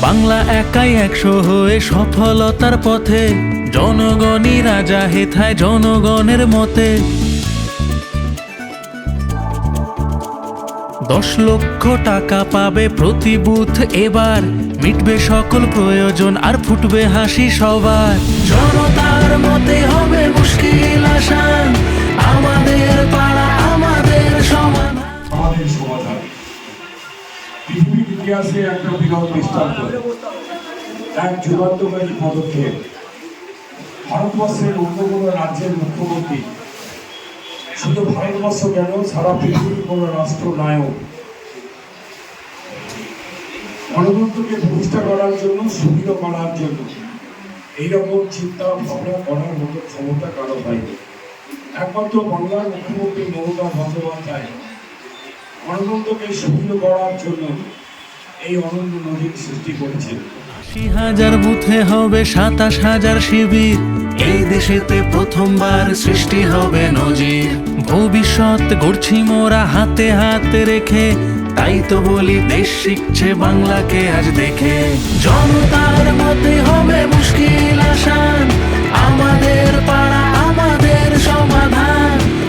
বাংলা একাই একশো হয়ে সফলতার পথে। জনগণই রাজা হেথায় জনগণের মতে। দশ লক্ষ টাকা পাবে প্রতি বুথ এবার। মিটবে সকল প্রয়োজন আর ফুটবে হাসি সবার। জনতার মতে হবে মুশকিল। ইতিহাসে একটা বিরল দৃষ্টান্ত। এক যুগান্তকারী পদক্ষেপ। ভারতবর্ষের অন্য কোনো রাজ্যের মুখ্যমন্ত্রী। শুধু ভারতবর্ষ কেন, সারা পৃথিবীর কোনো রাষ্ট্র নায়ক। গণতন্ত্রকে প্রতিষ্ঠা করার জন্য সুবিধ করার জন্য। এইরকম চিন্তা, ভাবনা করার মতো ক্ষমতা কারও হয়নি। একমাত্র বাংলার মুখ্যমন্ত্রী মমতা বন্দ্যোপাধ্যায়। গণতন্ত্রকে সুবিধ করার জন্য এই অনন্য নদীর সৃষ্টি করেছে। আশি হাজার বুথে হবে সাতাশ হাজার শিবির। এই দেশেতে প্রথমবার সৃষ্টি হবে নজির। ভবিষ্যৎ গড়ছি মোরা হাতে হাতে রেখে। তাই তো বলি দেশ শিখছে বাংলাকে আজ দেখে। জনতা